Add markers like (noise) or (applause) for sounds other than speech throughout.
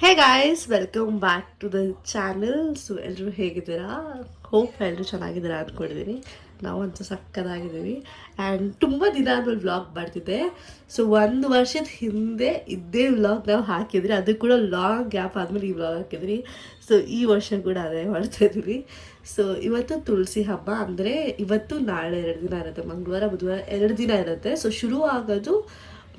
Hey guys welcome back to the channel so ಎಲ್ಲರೂ ಹೇಗಿದ್ದೀರಾ? Hope ಎಲ್ಲರೂ ಚೆನ್ನಾಗಿದ್ದೀರಾ ಅಂದ್ಕೊಂಡಿದ್ದೀನಿ ನಾವಂತೂ ಸಕ್ಕದಾಗಿದ್ದೀವಿ ಆ್ಯಂಡ್ ತುಂಬ ದಿನ ಆದಮೇಲೆ ವ್ಲಾಗ್ ಮಾಡ್ತಿದ್ದೆ ಸೊ ಒಂದು ವರ್ಷದ ಹಿಂದೆ ಇದ್ದೇ ವ್ಲಾಗ್ ನಾವು ಹಾಕಿದ್ರಿ. ಅದು ಕೂಡ ಲಾಂಗ್ ಗ್ಯಾಪ್ ಆದಮೇಲೆ ಈ ವ್ಲಾಗ್ ಹಾಕಿದ್ರಿ. ಸೊ ಈ ವರ್ಷ ಕೂಡ ಅದೇ ಮಾಡ್ತಾಯಿದ್ವಿ ಸೊ ಇವತ್ತು ತುಳಸಿ ಹಬ್ಬ ಅಂದರೆ ಇವತ್ತು ನಾಳೆ ಎರಡು ದಿನ ಇರುತ್ತೆ. ಮಂಗಳವಾರ, ಬುಧವಾರ ಎರಡು ದಿನ ಇರುತ್ತೆ. ಸೊ ಶುರು ಆಗೋದು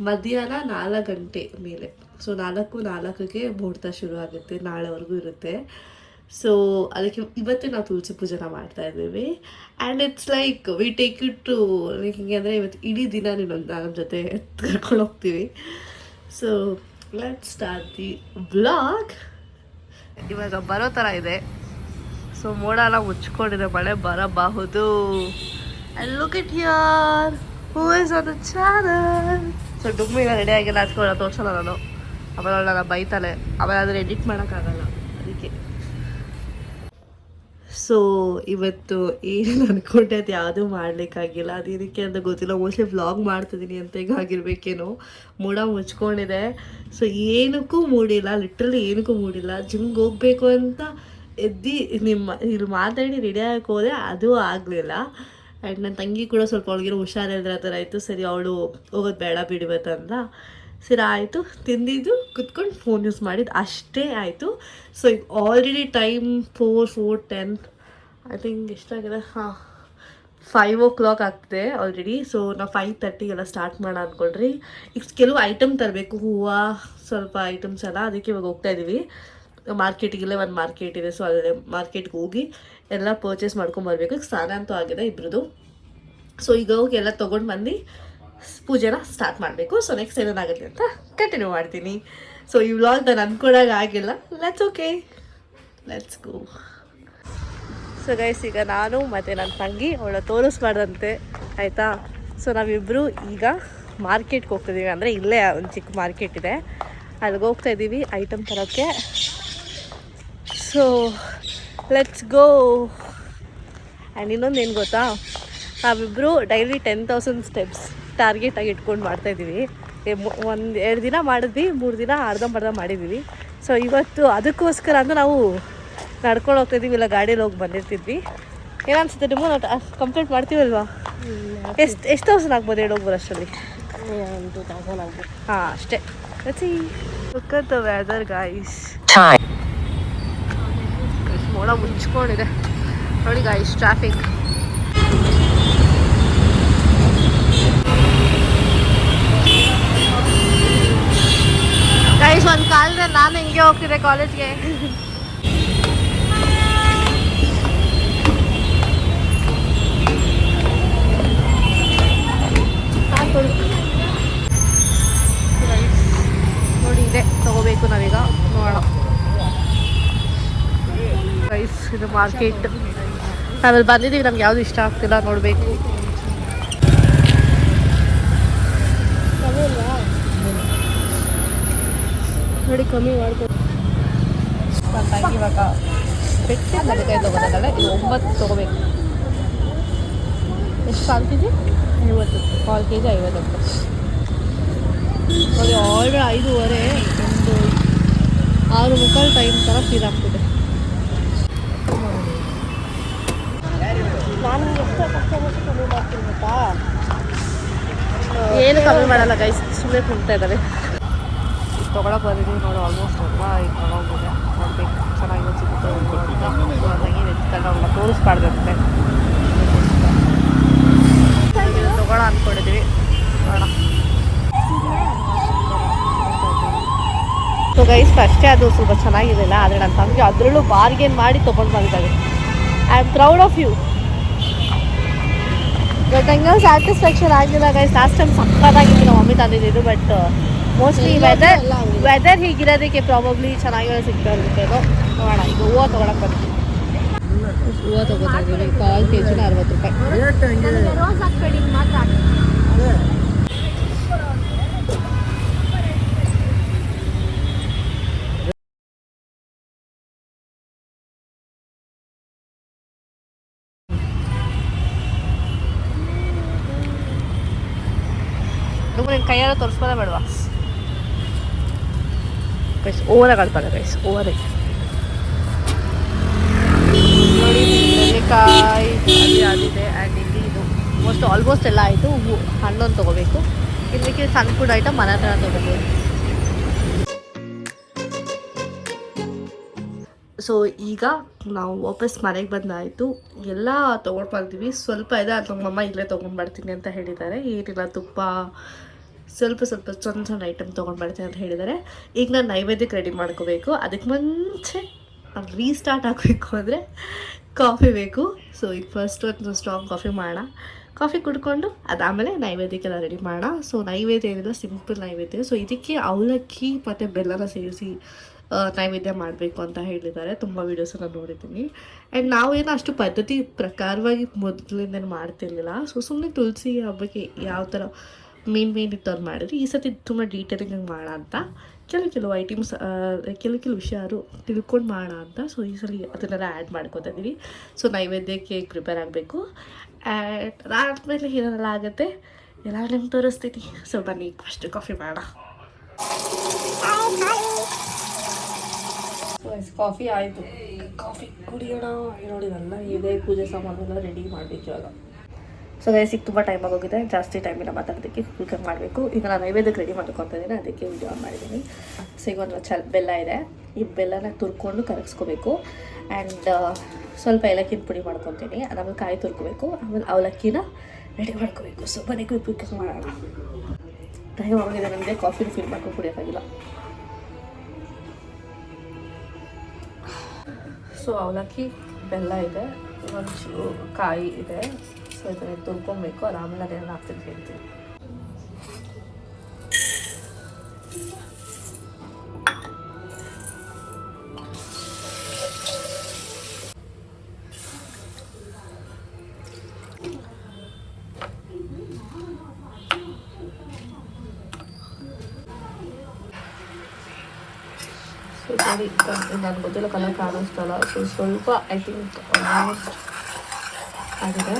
ಮಧ್ಯಾಹ್ನ ನಾಲ್ಕು ಗಂಟೆ ಮೇಲೆ. ಸೊ ನಾಲ್ಕು ನಾಲ್ಕಕ್ಕೆ ಮುಹೂರ್ತ ಶುರು ಆಗುತ್ತೆ ನಾಳೆವರೆಗೂ ಇರುತ್ತೆ. ಸೊ ಅದಕ್ಕೆ ಇವತ್ತೇ ನಾವು ತುಳಸಿ ಪೂಜೆನ ಮಾಡ್ತಾ ಇದ್ದೀವಿ. And it's like we take it to like ಹಿಂಗೆ ಅಂದರೆ ಇವತ್ತು ಇಡೀ ದಿನ ನೀನು ನಮ್ಮ ಜೊತೆ ಕರ್ಕೊಂಡು ಹೋಗ್ತೀವಿ. So let start the blog ಇವಾಗ ಬರೋ ಥರ ಇದೆ. ಸೊ ಮೋಡ ಎಲ್ಲ ಮುಚ್ಕೊಂಡಿದೆ, ಮಳೆ ಬರಬಹುದು. At here. Who is on the channel? So ಡುಮ್ಮಿನ ready ಆಗಿಲ್ಲ ಹಚ್ಕೊಳ್ಳೋ ತೋರ್ಸಲ್ಲ ನಾನು. ಆಮೇಲೆ ಅವಳು ನನ್ನ ಬೈತಾಳೆ. ಅವಳಾದ್ರೆ ಎಡಿಟ್ ಮಾಡೋಕ್ಕಾಗಲ್ಲ. ಅದಕ್ಕೆ. ಸೊ ಇವತ್ತು ಏನು ಅನ್ಕೊಂಡೆ ಅದು ಯಾವುದೂ ಮಾಡಲಿಕ್ಕಾಗಿಲ್ಲ. ಅದು ಇದಕ್ಕೆ ಅಂತ ಗೊತ್ತಿಲ್ಲ. ಮೋಸ್ಟ್ಲಿ ವ್ಲಾಗ್ ಮಾಡ್ತಿದ್ದೀನಿ ಅಂತ ಈಗ ಆಗಿರ್ಬೇಕೇನೋ. ಮೂಡ ಮುಚ್ಕೊಂಡಿದೆ. ಸೊ ಏನಕ್ಕೂ ಮೂಡಿಲ್ಲ. ಲಿಟ್ರಲಿ ಏನಕ್ಕೂ ಮೂಡಿಲ್ಲ. ಜಿಮ್ಗೆ ಹೋಗ್ಬೇಕು ಅಂತ ಎದ್ದು ನಿಮ್ಮ ಇಲ್ಲಿ ಮಾತಾಡಿ ರೆಡಿ ಆಗಕ್ಕೆ ಹೋದೆ. ಅದು ಆಗಲಿಲ್ಲ. ಆ್ಯಂಡ್ ನನ್ನ ತಂಗಿ ಕೂಡ ಸ್ವಲ್ಪ ಅವಳಿಗಿರೋ ಹುಷಾರಿಲ್ಲದ್ರ ಆ ಥರ ಆಯಿತು ಸರಿ, ಅವಳು ಹೋಗೋದು ಬೇಡ ಬಿಡಬೇಕಂತ. ಸರಿ ಆಯಿತು ತಿಂದಿದ್ದು, ಕುತ್ಕೊಂಡು ಫೋನ್ ಯೂಸ್ ಮಾಡಿದ್ದು. ಅಷ್ಟೇ ಆಯಿತು. ಸೊ ಈಗ already time four four ten I think ಎಷ್ಟಾಗಿದೆ ಹಾಂ ಫೈವ್ ಓ ಕ್ಲಾಕ್ ಆಗ್ತಿದೆ ಆಲ್ರೆಡಿ ಸೊ ನಾವು ಫೈವ್ ತರ್ಟಿಗೆಲ್ಲ ಸ್ಟಾರ್ಟ್ ಮಾಡೋಣ ಅಂದ್ಕೊಳ್ರಿ ಈಗ ಕೆಲವು ಐಟಮ್ ತರಬೇಕು. ಹೂವು, ಸ್ವಲ್ಪ ಐಟಮ್ಸ್ ಎಲ್ಲ. ಅದಕ್ಕೆ ಇವಾಗ ಹೋಗ್ತಾ ಇದ್ದೀವಿ ಮಾರ್ಕೆಟಿಗೆಲ್ಲೇ ಒಂದು ಮಾರ್ಕೆಟ್ ಇದೆ. ಸೊ ಅಲ್ಲೇ ಮಾರ್ಕೆಟ್ಗೆ ಹೋಗಿ ಎಲ್ಲ ಪರ್ಚೇಸ್ ಮಾಡ್ಕೊಂಬರ್ಬೇಕು ಈಗ ಸ್ನಾನ ಅಂತೂ ಆಗಿದೆ ಇಬ್ರದ್ದು ಸೊ ಈಗ ಹೋಗಿ ಎಲ್ಲ ತೊಗೊಂಡು ಬಂದು ಪೂಜೆನ ಸ್ಟಾರ್ಟ್ ಮಾಡಬೇಕು. ಸೊ ನೆಕ್ಸ್ಟ್ ಏನೇನಾಗುತ್ತೆ ಅಂತ ಕಂಟಿನ್ಯೂ ಮಾಡ್ತೀನಿ. ಸೊ ಈ ವ್ಲಾಗ್ ನಾನು ಅಂದ್ಕೊಂಡಾಗ ಆಗಿಲ್ಲ. Let's okay let's go so guys ಈಗ ನಾನು ಮತ್ತು ನನ್ನ ತಂಗಿ ಅವಳ ತೋರಿಸ್ಬಾರ್ದಂತೆ. ಆಯಿತಾ? ಸೊ ನಾವಿಬ್ಬರು ಈಗ ಮಾರ್ಕೆಟ್ಗೆ ಹೋಗ್ತಿದ್ದೀವಿ ಅಂದರೆ ಇಲ್ಲೇ ಒಂದು ಚಿಕ್ಕ ಮಾರ್ಕೆಟ್ ಇದೆ. ಅಲ್ಲಿಗೆ ಹೋಗ್ತಾ ಇದ್ದೀವಿ ಐಟಮ್ ತರೋಕ್ಕೆ. ಸೊ ಲೆಟ್ಸ್ ಗೋ ಆ್ಯಂಡ್ ಇನ್ನೊಂದು ಏನು ಗೊತ್ತಾ? ನಾವಿಬ್ಬರು ಡೈಲಿ ಟೆನ್ ತೌಸಂಡ್ ಸ್ಟೆಪ್ಸ್ ಟಾರ್ಗೆಟಾಗಿ ಇಟ್ಕೊಂಡು ಮಾಡ್ತಾಯಿದ್ದೀವಿ ಒಂದು ಎರಡು ದಿನ ಮಾಡಿದ್ವಿ ಮೂರು ದಿನ ಅರ್ಧಂಬರ್ಧ ಮಾಡಿದ್ದೀವಿ ಸೊ ಇವತ್ತು ಅದಕ್ಕೋಸ್ಕರ ಅಂದ್ರೆ ನಾವು ನಡ್ಕೊಂಡು ಹೋಗ್ತಾಯಿದ್ದೀವಿ ಇಲ್ಲ ಗಾಡಿಯಲ್ಲಿ ಹೋಗಿ ಬಂದಿರ್ತಿದ್ವಿ. ಏನನ್ಸುತ್ತೆ ನಿಮ್ಮ ನಾವು ಕಂಪ್ಲೀಟ್ ಮಾಡ್ತೀವಲ್ವಾ? ಎಷ್ಟು ಎಷ್ಟು ತೌಸಂಡ್ ಆಗ್ಬೋದು ಹೇಳಿ ಹೋಗ್ಬೋದು ಅಷ್ಟರಲ್ಲಿ? ಟೂ ತೌಸಂಡ್ ಆಗ್ಬೋದು. ಹಾಂ ಅಷ್ಟೇ. See look at the weather guys ಮೋಡ ಮುಚ್ಕೊಂಡಿದೆ. ನೋಡಿ ಗಾಯ್ಸ್ ಟ್ರಾಫಿಕ್ ಗೈಸ್ ಒಂದು ಕಾಲದಲ್ಲಿ ನಾನು ಹಿಂಗೆ ಹೋಗ್ತಿದ್ದೆ ಕಾಲೇಜ್ಗೆ ನೋಡಿ, ಇದೆ. ತಗೋಬೇಕು ನಾವೀಗ. ನೋಡೋಣ. ರೈಸ್ ಇದು ಮಾರ್ಕೆಟ್ ನಾವಲ್ಲಿ ಬಂದಿದ್ದೀವಿ, ನಮ್ಗೆ ಯಾವುದು ಇಷ್ಟ ಆಗ್ತಿಲ್ಲ ನೋಡಬೇಕು. ನೋಡಿ ಕಮ್ಮಿ ಮಾಡ್ಕೊಂಡು ಇವಾಗ ಬೆಟ್ಟಿ ಬದಕಾಯಿ ತೊಗೋದಾಗಲ್ಲ ಇದು ಒಂಬತ್ತು ತೊಗೋಬೇಕು. ಎಷ್ಟು ಕಾಲು ಕೆ ಜಿ ಐವತ್ತು. ಕಾಲು ಕೆ ಜಿ ಐವತ್ತು. ನೋಡಿ ಆಲ್ರೆಡಿ ಐದೂವರೆ ಒಂದು ಆರು ಮುಕ್ಕಾಲು ಟೈಮ್ ಥರ ಫೀಲ್ ಆಗ್ತಿದೆ. ನಾನು ಎಷ್ಟು ಕಮ್ಮಿ ಮಾಡ್ತೀನಿ ಗೊತ್ತಾ? ಏನು ಕಮ್ಮಿ ಮಾಡಲ್ಲ ಗೈಸ್ ಸುಮ್ಮನೆ ಕುಂತಾ ಇದ್ದಾರೆ. ತೊಗೊಳಕ್ಕೆ ಬಂದಿದ್ದೀವಿ ನೋಡಿ ಆಲ್ಮೋಸ್ಟ್ ಎಲ್ಲ ಈಗ ತೊಗೊಂಡಿದೆ ನೋಡ್ಬೇಕು ಚೆನ್ನಾಗಿ ಸಿಗುತ್ತೆ ಅಂತ ತಂಗಿ ನೆಚ್ಕೊಂಡು ಅವ್ಳನ್ನ ತೋರಿಸ್ಬಾರ್ದಂತೆ ತೊಗೊಳ ಅಂದ್ಕೊಂಡಿದ್ವಿ ಸೊ ಗೈಸ್ ಅಷ್ಟೇ ಅದು ಸ್ವಲ್ಪ ಚೆನ್ನಾಗಿರಲಿಲ್ಲ, ಆದರೆ ನನ್ನ ತಂಗಿ ಅದರಲ್ಲೂ ಬಾರ್ಗೇನ್ ಮಾಡಿ ತೊಗೊಂಡು ಬಂದಿದ್ದಾರೆ I am proud of you but ನಂಗೆ ಸ್ಯಾಟಿಸ್ಫ್ಯಾಕ್ಷನ್ ಆಗಿಲ್ಲ ಗೈಸ್ ಲಾಸ್ಟ್ ಟೈಮ್ ಸಕ್ಕತ್ತಾಗಿತ್ತು, ನಮ್ಮ ಮಮ್ಮಿ ತಂದಿದ್ದು ಬಟ್ ಮೋಸ್ಟ್ಲಿ ವೆದರ್ ವೆದರ್ ಹೀಗಿರೋದಕ್ಕೆ ಪ್ರಾಬಬ್ಲಿ ಚೆನ್ನಾಗಿರೋ ಸಿಗ್ತಾ ಇರಬೇಕೇನೋ ನೋಡೋಣ ಈಗ ಹೂವು ತೊಗೊಳಕ್ಕೆ ಬರ್ತೀವಿ ಹೂವು ತೊಗೋತಾ ಇದ್ದೀವಿ ಕಾಲ್ ಕೆ ಜಿನ ಅರವತ್ತು ರೂಪಾಯಿ. ರೋಸ್ ಹಾಕ್ಬೇಡಿ ಮಾತ್ರ ನಿನ್ನ ಕೈಯಾರ ತೋರಿಸ್ಬೋದ ಬೇಡವಾ? ಗೈಸ್ ಓವರಾಗಿ ಆಡ್ತಾರೆ ಗೈಸ್ ಓವರಾಗಿ ನೋಡಿ ಬೆಂಡೆಕಾಯಿ ಅಲ್ಲಿ ಆಗಿದೆ ಆ್ಯಂಡ್ ಇಲ್ಲಿ ಇದು ಮೋಸ್ಟ್ ಆಲ್ಮೋಸ್ಟ್ ಎಲ್ಲ ಆಯಿತು ಹಣ್ಣೊಂದು ತೊಗೋಬೇಕು ಇದಕ್ಕೆ ಸಣ್ಣ ಫುಡ್ ಐಟಮ್ ಮನೆ ಹತ್ರ ತೊಗೋಬೋದು ಸೊ ಈಗ ನಾವು ವಾಪಸ್ ಮನೆಗೆ ಬಂದಾಯಿತು ಎಲ್ಲ ತೊಗೊಂಡು ಬರ್ತೀವಿ ಸ್ವಲ್ಪ ಇದೆ ಅದು ನಮ್ಮಮ್ಮ ಇಲ್ಲೇ ತೊಗೊಂಡು ಬರ್ತೀನಿ ಅಂತ ಹೇಳಿದ್ದಾರೆ. ಏನಿಲ್ಲ ತುಪ್ಪ ಸ್ವಲ್ಪ ಸ್ವಲ್ಪ ಚಂದ ಸಣ್ಣ ಐಟಮ್ ತೊಗೊಂಡು ಬರ್ತೀನಿ ಅಂತ ಹೇಳಿದ್ದಾರೆ ಈಗ ನಾನು ನೈವೇದ್ಯಕ್ಕೆ ರೆಡಿ ಮಾಡ್ಕೋಬೇಕು. ಅದಕ್ಕೆ ಮುಂಚೆ ರೀಸ್ಟಾರ್ಟ್ ಆಗಬೇಕು ಅಂದರೆ ಕಾಫಿ ಬೇಕು. ಸೊ ಈಗ ಫಸ್ಟ್ ಒಂದು ಸ್ಟ್ರಾಂಗ್ ಕಾಫಿ ಮಾಡೋಣ. ಕಾಫಿ ಕುಡ್ಕೊಂಡು ಅದಾದಮೇಲೆ ನೈವೇದ್ಯಕ್ಕೆಲ್ಲ ರೆಡಿ ಮಾಡೋಣ. ಸೊ ನೈವೇದ್ಯ ಏನಿಲ್ಲ ಸಿಂಪಲ್ ನೈವೇದ್ಯ. ಸೊ ಇದಕ್ಕೆ ಅವಲಕ್ಕಿ ಮತ್ತು ಬೆಲ್ಲನ ಸೇರಿಸಿ ನೈವೇದ್ಯ ಮಾಡಬೇಕು ಅಂತ ಹೇಳಿದ್ದಾರೆ ತುಂಬ ವೀಡಿಯೋಸನ್ನು ನೋಡಿದ್ದೀನಿ. ಆ್ಯಂಡ್ ನಾವೇನು ಅಷ್ಟು ಪದ್ಧತಿ ಪ್ರಕಾರವಾಗಿ ಮೊದಲಿಂದ ಮಾಡ್ತಿರ್ಲಿಲ್ಲ. ಸೊ ಸುಮ್ಮನೆ ತುಳಸಿ ಹಬ್ಬಕ್ಕೆ ಯಾವ ಥರ ಮೇನ್ ಮೇನ್ ಇದ್ದವ್ರು ಮಾಡಿದ್ರು ಈ ಸತಿ ತುಂಬ ಡೀಟೇಲಿಂಗ್ ಮಾಡೋಣ ಅಂತ. ಕೆಲವು ಕೆಲವು ಐಟಮ್ಸ್ ಕೆಲವು ಕೆಲವು ವಿಷಯರು ತಿಳ್ಕೊಂಡು ಮಾಡೋಣ ಅಂತ. ಸೊ ಈ ಸಲ ಅದನ್ನೆಲ್ಲ ಆ್ಯಡ್ ಮಾಡ್ಕೊತಾ ಇದ್ದೀವಿ ಸೊ ನೈವೇದ್ಯಕ್ಕೆ ಪ್ರಿಪೇರ್ ಆಗಬೇಕು. ಆ್ಯಂಡ್ ಅದಾದಮೇಲೆ ಏನೆಲ್ಲ ಆಗುತ್ತೆ? ಎಲ್ಲ ನಿಮ್ಗೆ ತೋರಿಸ್ತೀನಿ. ಸೊ ಬನ್ನಿ ಫಸ್ಟ್ ಕಾಫಿ ಮಾಡೋಣ. ಕಾಫಿ ಆಯಿತು. ಕಾಫಿ ಕುಡಿಯೋಣ. ನೋಡಿ ಇದೇ ಇದೆ. ಪೂಜೆ ಸಾಮಾನೆಲ್ಲ ರೆಡಿ ಮಾಡಬೇಕು ಇವಾಗ. ಸೊ ಗೈಸಿಗೆ ತುಂಬ ಟೈಮ್ ಆಗೋಗಿದೆ. ಜಾಸ್ತಿ ಟೈಮಿಲ್ಲ ಮಾತಾಡೋದಕ್ಕೆ. ಕುಕ್ಕರ್ ಮಾಡಬೇಕು. ಈಗ ನಾನು ನೈವೇದ್ಯಕ್ಕೆ ರೆಡಿ ಮಾಡ್ಕೊತಾ ಇದ್ದೀನಿ. ಅದಕ್ಕೆ ವಿಡಿಯೋ ಮಾಡಿದ್ದೀನಿ. ಸೊ ಈಗ ಒಂದು ಚಲ್ ಬೆಲ್ಲ ಇದೆ. ಈ ಬೆಲ್ಲನ ತುರ್ಕೊಂಡು ಕರಗಿಸ್ಕೋಬೇಕು. ಆ್ಯಂಡ್ ಸ್ವಲ್ಪ ಏಲಕ್ಕಿನ ಪುಡಿ ಮಾಡ್ಕೊತೀನಿ. ಆಮೇಲೆ ಕಾಯಿ ತುರ್ಕೋಬೇಕು. ಆಮೇಲೆ ಅವಲಕ್ಕಿನ ರೆಡಿ ಮಾಡ್ಕೋಬೇಕು. ಸೊ ಬನ್ನಿ ಕುಕ್ ಮಾಡೋಣ. ಟೈಮ್ ಆಗಿದೆ ನನಗೆ ಕಾಫಿನ ಫಿಲ್ ಮಾಡ್ಕೊಂಡು ಕುಡಿಯೋಕ್ಕಾಗಿಲ್ಲ ಸೊ ಅವಲಕ್ಕಿ, ಬೆಲ್ಲ ಇದೆ. ಒಂಚೂರು ಕಾಯಿ ಇದೆ. ಸೊ ಇದನ್ನ ತುರ್ಕೊಬೇಕು ಅದಾದಮೇಲೆ ಅದೇನು ಹಾಕ್ತೀನಿ ಹೇಳ್ತೀನಿ ಸೊ ಸರಿ ನನಗೆ ಗೊತ್ತಿಲ್ಲ ಕಲರ್ ಕಾಣಿಸ್ತಲ್ಲ ಸೊ ಸ್ವಲ್ಪ ಐ ಥಿಂಕ್ ಆಲ್ಮೋಸ್ಟ್ ಆಗಿದೆ.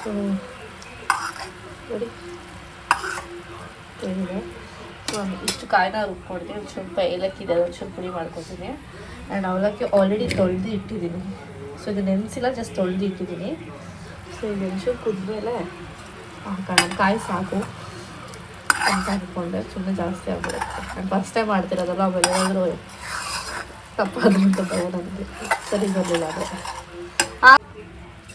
ಸೊ ನೋಡಿ. ಏನಿದೆ? ಸೊ ಇಷ್ಟು ಕಾಯಿನ ರುಬ್ಕೊಡ್ತೀನಿ. ಒಂದು ಸ್ವಲ್ಪ ಏಲಕ್ಕಿ ಇದೆ ಒಂದು ಸ್ವಲ್ಪ ಪುಡಿ ಮಾಡ್ಕೊತೀನಿ ಆ್ಯಂಡ್ ಅವಲಕ್ಕಿ ಆಲ್ರೆಡಿ ತೊಳೆದು ಇಟ್ಟಿದ್ದೀನಿ. ಸೊ ಇದು ನೆನೆಸಿಲ್ಲ ಜಸ್ಟ್ ತೊಳೆದು ಇಟ್ಟಿದ್ದೀನಿ. ಸೊ ಇದು ಒಂಚೂರು ಕುದ್ಮೇಲೆ ಕಾಯಿ ಸಾಕು ಅಂತ ಅಂದ್ಕೊಂಡೆ ಸುಮ್ಮನೆ ಜಾಸ್ತಿ ಆಗ್ಬಿಡುತ್ತೆ. ನಾನು ಫಸ್ಟ್ ಟೈಮ್ ಮಾಡ್ತಿರೋದಲ್ಲ, ಆಮೇಲೆ ಏನಾದರೂ ತಪ್ಪಾದ್ರು ಅಂತ ಭಯ ನನಗೆ. ಸರಿ, ಬರಲಿಲ್ಲ ಅದು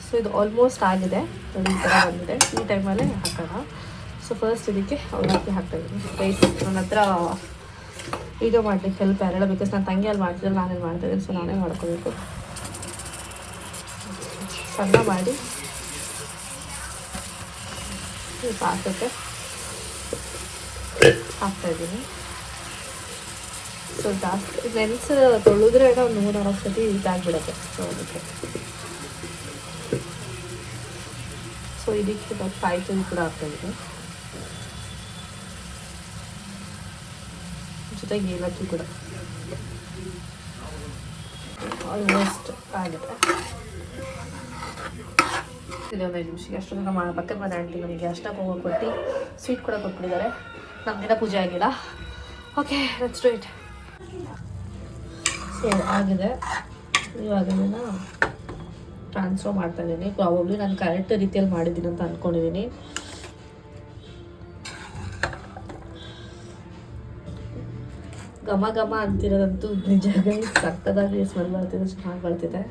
ಸೊ ಇದು ಆಲ್ಮೋಸ್ಟ್ ಆಗಿದೆ. ಒಂದು ಥರ ಬಂದಿದೆ. ಈ ಟೈಮಲ್ಲೇ ಹಾಕೋಣ. ಸೊ ಫಸ್ಟ್ ಇದಕ್ಕೆ ಅವಲಕ್ಕಿ ಹಾಕ್ತಾಯಿದ್ದೀನಿ. ರೈಸ್ ನನ್ನ ಹತ್ರ ಇದು ಮಾಡಲಿಕ್ಕೆ ಹೆಲ್ಪ್ ಯಾರಿಲ್ಲ ಬಿಕಾಸ್ ನಾನು ತಂಗಿ ಅಲ್ಲಿ ಮಾಡ್ತಿದ್ರೆ ನಾನೇ ಮಾಡ್ತಿದ್ದೀನಿ. ಸೊ ನಾನೇ ಮಾಡ್ಕೋಬೇಕು. ಸಣ್ಣ ಮಾಡಿ. ಪಾಕಕ್ಕೆ ಹಾಕ್ತಾ ಇದ್ದೀನಿ ಸೊ ಜಾಸ್ತಿ ನೆನೆಸಿ ತೊಳೆದ್ರೆ ಒಂದು ಮೂರು ನಾಲ್ಕು ಸತಿ ಇದಾಗ್ಬಿಡುತ್ತೆ. ಸೊ ಅದಕ್ಕೆ ಸೊ ಇದಕ್ಕೆ ನಾವು ಕಾಯಿ ತುರಿ ಕೂಡ ಆಗ್ತಾ ಇದ್ದೀನಿ ಜೊತೆಗೆ ಏಲಕ್ಕಿ ಕೂಡ. ಆಲ್ಮೋಸ್ಟ್ ಆಗಿದೆ. ಒಂದು ಐದು ನಿಮಿಷಕ್ಕೆ ಅಷ್ಟೊಂದು ನಮ್ಮ ಪಕ್ಕದ ಮನೆ ಆಂಟಿ ನಮಗೆ ಅಷ್ಟ ಹೋಗಿ ಕೊಟ್ಟು ಸ್ವೀಟ್ ಕೂಡ ಕೊಟ್ಬಿಟ್ಟಿದ್ದಾರೆ. ನಮ್ಮ ದಿನ ಪೂಜೆ ಆಗಿಲ್ಲ. Okay let's do it so ಆಗಿದೆ. ಇವಾಗ ಅದನ್ನು ಟ್ರಾನ್ಸ್ಫರ್ ಮಾಡ್ತಾ ಇದ್ದೀನಿ ಪ್ರಾಬಬ್ಲಿ ನಾನು ಕರೆಕ್ಟ್ ರೀತಿಯಲ್ಲಿ ಮಾಡಿದ್ದೀನಿ ಅಂತ ಅಂದ್ಕೊಂಡಿದ್ದೀನಿ ಘಮ ಘಮ ಅಂತಿರೋದಂತೂ ನಿಜ ಸಕ್ಕದಾಗಿ ಸ್ಮೆಲ್ ಬರ್ತಿದೆ ಚೆನ್ನಾಗಿ ಬರ್ತಿದೆ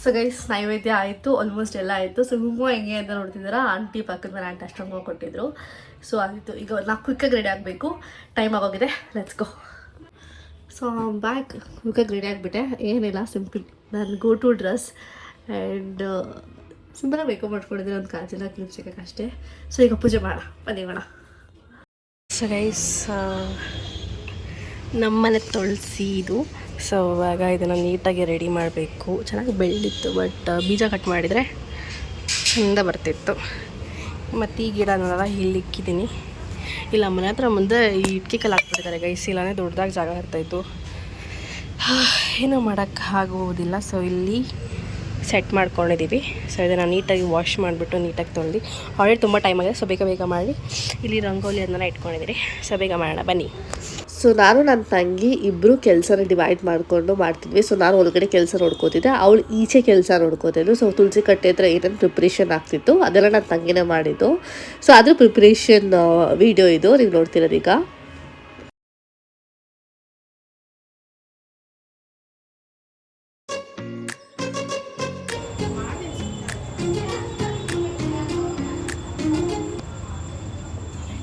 ಸೊ ಗೈಸ್ ನೈವೇದ್ಯ ಆಯಿತು ಆಲ್ಮೋಸ್ಟ್ ಎಲ್ಲ ಆಯಿತು. ಸೊ ಹುಮ್ಮು ಹೆಂಗೆ ಅಂತ ನೋಡ್ತಿದ್ದೀರಾ? ಆಂಟಿ ಪಕ್ಕದ ಮೇಲೆ ಆಂಟಿ ಅಷ್ಟೊಂದು ಕೊಟ್ಟಿದ್ರು. ಸೊ ಆಯಿತು, ಈಗ ನಾವು ಕ್ವಿಕ್ಕಾಗಿ ರೆಡಿ ಆಗಬೇಕು. ಟೈಮ್ ಆಗೋಗಿದೆ. ಲೆಟ್ಸ್ ಗೋ ಸೊ ಬ್ಯಾಗ್ ಕ್ವಿಕ್ಕಾಗಿ ರೆಡಿ ಆಗಿಬಿಟ್ಟೆ ಏನಿಲ್ಲ ಸಿಂಪಲ್ ನನ್ನ ಗೋ ಟು ಡ್ರೆಸ್ ಆ್ಯಂಡ್ ಸಿಂಪಲಾಗಿ ಮೇಕಪ್ ಮಾಡ್ಕೊಂಡಿದ್ದೀನಿ. ಒಂದು ಕಾಜಿನ ಕ್ಲಿಪ್ಸಿಗೆ ಅಷ್ಟೇ. ಸೊ ಈಗ ಪೂಜೆ ಮಾಡೋಣ. ಬನ್ನಿ ಸೊ ಗೈಸ್ ನಮ್ಮನೆ ತುಳಸಿ ಇದು. ಸೊ ಇವಾಗ ಇದನ್ನು ನೀಟಾಗಿ ರೆಡಿ ಮಾಡಬೇಕು. ಚೆನ್ನಾಗಿ ಬೆಳೆದಿತ್ತು ಬಟ್ ಬೀಜ ಕಟ್ ಮಾಡಿದರೆ ಚಂದ ಬರ್ತಿತ್ತು. ಮತ್ತು ಈ ಗಿಡನೆಲ್ಲ ಇಲ್ಲಿ ಇಕ್ಕಿದ್ದೀನಿ. ಇಲ್ಲ, ಮನೆ ಹತ್ರ ಮುಂದೆ ಈ ಇಟ್ಕಿ ಕಲ್ಲು ಗೈಸ್ ಇಲ್ಲಾಂದರೆ ದೊಡ್ಡದಾಗಿ ಜಾಗ ಇರ್ತಾಯಿತ್ತು (sighs) ಏನೂ ಮಾಡೋಕ್ಕೆ ಆಗುವುದಿಲ್ಲ. ಸೊ ಇಲ್ಲಿ ಸೆಟ್ ಮಾಡ್ಕೊಂಡಿದ್ದೀವಿ ಸೊ ಇದನ್ನು ನೀಟಾಗಿ ವಾಶ್ ಮಾಡಿಬಿಟ್ಟು ನೀಟಾಗಿ ತೊಳೆದು ಆಲ್ರೆಡಿ ತುಂಬ ಟೈಮ್ ಆಗಿದೆ. ಸೊ ಬೇಗ ಬೇಗ ಮಾಡಿ. ಇಲ್ಲಿ ರಂಗೋಲಿ ಅದನ್ನೆಲ್ಲ ಇಟ್ಕೊಂಡಿದ್ದೀರಿ ಸೊ ಬೇಗ ಮಾಡೋಣ. ಬನ್ನಿ. ಸೊ ನಾನು ನನ್ನ ತಂಗಿ ಇಬ್ಬರು ಕೆಲಸನ ಡಿವೈಡ್ ಮಾಡಿಕೊಂಡು ಮಾಡ್ತಿದ್ವಿ. ಸೊ ನಾನು ಒಳಗಡೆ ಕೆಲಸ ನೋಡ್ಕೋತಿದ್ದೆ. ಅವಳು ಈಚೆ ಕೆಲಸ ನೋಡ್ಕೋತಿದ್ದು ಸೊ ತುಳಸಿ ಕಟ್ಟೆ ಹತ್ರ ಏನೇನು ಪ್ರಿಪ್ರೇಷನ್ ಆಗ್ತಿತ್ತು, ಅದೆಲ್ಲ ನನ್ನ ತಂಗಿನೇ ಮಾಡಿದ್ದು. ಸೊ ಅದ್ರ ಪ್ರಿಪ್ರೇಷನ್ ವಿಡಿಯೋ ಇದು. ನೀವು ನೋಡ್ತಿರೋದು ಈಗ.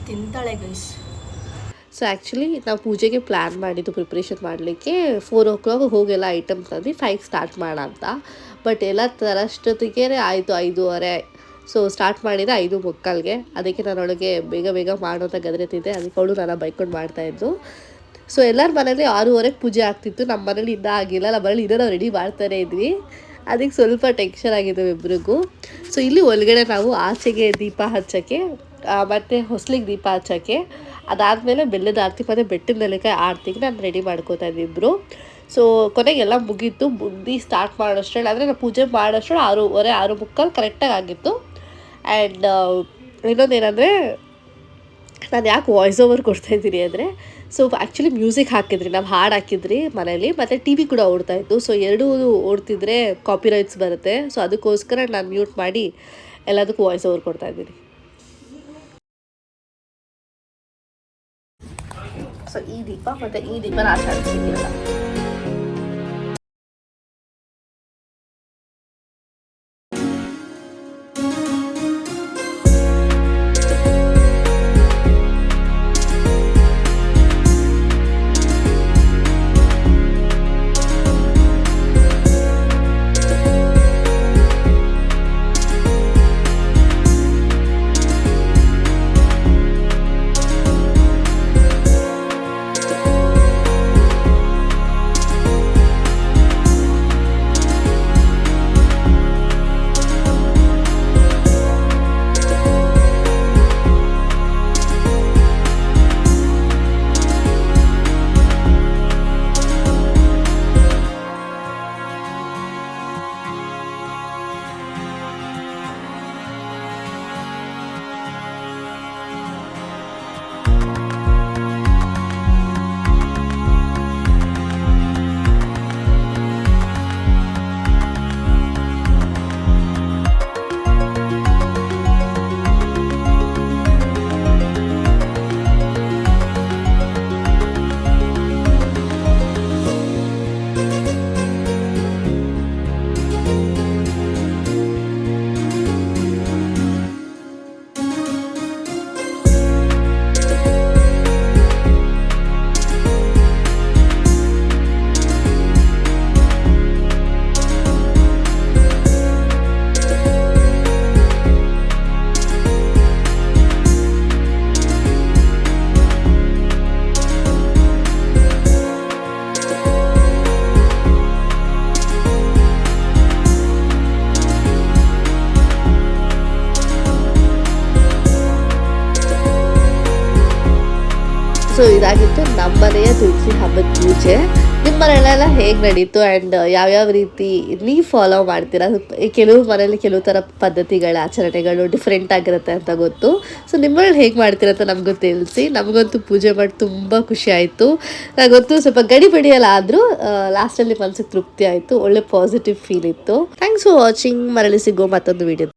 ತಿಂತಾಳೆ ಗೈಸ್ ಸೊ ಆ್ಯಕ್ಚುಲಿ ನಾವು ಪೂಜೆಗೆ ಪ್ಲ್ಯಾನ್ ಮಾಡಿದ್ದು ಪ್ರಿಪ್ರೇಷನ್ ಮಾಡಲಿಕ್ಕೆ ಫೋರ್ ಓ ಕ್ಲಾಕ್ ಹೋಗೆಲ್ಲ ಐಟಮ್ ತಂದು ಫೈವ್ ಸ್ಟಾರ್ಟ್ ಮಾಡ ಅಂತ ಬಟ್ ಎಲ್ಲ ತರಷ್ಟೊತ್ತಿಗೆ ಆಯಿತು, ಐದೂವರೆ. ಸೊ ಸ್ಟಾರ್ಟ್ ಮಾಡಿದೆ ಐದು ಮುಕ್ಕಾಲ್ಗೆ. ಅದಕ್ಕೆ ನಾನೊಳಗೆ ಬೇಗ ಬೇಗ ಮಾಡೋಂಥ ಗದ್ರತಿದ್ದೆ ಅದಕ್ಕೆ ಅವಳು ನಾನು ಬೈಕೊಂಡು ಮಾಡ್ತಾಯಿದ್ದು ಸೊ ಎಲ್ಲರ ಮನೇಲಿ ಆರೂವರೆಗೆ ಪೂಜೆ ಆಗ್ತಿತ್ತು. ನಮ್ಮ ಮನೇಲಿ ಇದ್ದ ಆಗಿಲ್ಲ. ನಮ್ಮ ಮನೇಲಿ ರೆಡಿ ಮಾಡ್ತಾನೆ ಇದ್ವಿ. ಅದಕ್ಕೆ ಸ್ವಲ್ಪ ಟೆನ್ಷನ್ ಆಗಿದೆ ಇಬ್ಬರಿಗೂ ಸೊ ಇಲ್ಲಿ ಒಳಗಡೆ ನಾವು ಆಚೆಗೆ ದೀಪ ಹಚ್ಚೋಕ್ಕೆ ಮತ್ತು ಹೊಸ್ಲಿಗೆ ದೀಪ ಹಚ್ಚೋಕ್ಕೆ ಅದಾದಮೇಲೆ ಬೆಲ್ಲದ ಆರತಿ ಮತ್ತು ಬೆಟ್ಟದ ನೆಲಕಾಯಿ ಆರತಿಗೆ ನಾನು ರೆಡಿ ಮಾಡ್ಕೋತಾ ಇದ್ದಿದ್ರು ಸೊ ಕೊನೆಗೆಲ್ಲ ಮುಗೀತು. ಬುದ್ಧಿ ಸ್ಟಾರ್ಟ್ ಮಾಡೋಷ್ಟ್ರಲ್ಲಿ ಅಂದರೆ ನಾನು ಪೂಜೆ ಮಾಡೋಷ್ಟ್ರಲ್ಲಿ ಆರೂವರೆ, ಆರು ಮುಕ್ಕಾಲು ಕರೆಕ್ಟಾಗಿ ಆಗಿತ್ತು. ಆ್ಯಂಡ್ ಇನ್ನೊಂದೇನೆಂದರೆ, ನಾನು ಯಾಕೆ ವಾಯ್ಸ್ ಓವರ್ ಕೊಡ್ತಾ ಇದ್ದೀನಿ ಅಂದರೆ ಸೊ ಆ್ಯಕ್ಚುಲಿ ಮ್ಯೂಸಿಕ್ ಹಾಕಿದ್ರಿ. ನಾವು ಹಾಡು ಹಾಕಿದ್ರಿ ಮನೇಲಿ, ಮತ್ತು ಟಿ ವಿ ಕೂಡ ಓಡ್ತಾ ಇತ್ತು. ಸೊ ಎರಡೂ ಓಡ್ತಿದ್ರೆ ಕಾಪಿರೈಟ್ಸ್ ಬರುತ್ತೆ. ಸೊ ಅದಕ್ಕೋಸ್ಕರ ನಾನು ಮ್ಯೂಟ್ ಮಾಡಿ ಎಲ್ಲದಕ್ಕೂ ವಾಯ್ಸ್ ಓವರ್ ಕೊಡ್ತಾ ಸೊ ಈ ದೀಪ ಮತ್ತು ಈ ದೀಪನ ಆಚರಿಸ್ತಿದ್ದೀರಲ್ಲ ಸೊ ಇದಾಗಿತ್ತು ನಮ್ಮನೆಯ ತುಳಸಿ ಹಬ್ಬದ ಪೂಜೆ. ನಿಮ್ಮ ಮನೆಯಲ್ಲೆಲ್ಲ ಹೇಗೆ ನಡೀತು ಆ್ಯಂಡ್ ಯಾವ್ಯಾವ ರೀತಿ ನೀವು ಫಾಲೋ ಮಾಡ್ತೀರಾ? ಕೆಲವು ಮನೇಲಿ ಕೆಲವು ಥರ ಪದ್ಧತಿಗಳು, ಆಚರಣೆಗಳು ಡಿಫ್ರೆಂಟ್ ಆಗಿರುತ್ತೆ ಅಂತ ಗೊತ್ತು. ಸೊ ನಿಮ್ಮಲ್ಲಿ ಹೇಗೆ ಮಾಡ್ತೀರಾ ಅಂತ ನಮಗೂ ತಿಳಿಸಿ. ನಮಗಂತೂ ಪೂಜೆ ಮಾಡಿ ತುಂಬ ಖುಷಿ ಆಯಿತು. ಗೊತ್ತು ಸ್ವಲ್ಪ ಗಡಿ ಬಡಿಯಲ್ಲ ಆದರೂ ಲಾಸ್ಟಲ್ಲಿ ಮನಸ್ಸಿಗೆ ತೃಪ್ತಿ ಆಯಿತು. ಒಳ್ಳೆ ಪಾಸಿಟಿವ್ ಫೀಲ್ ಇತ್ತು. ಥ್ಯಾಂಕ್ಸ್ ಫಾರ್ ವಾಚಿಂಗ್ ಮರಳಿ ಸಿಗೋ ಮತ್ತೊಂದು ವಿಡಿಯೋ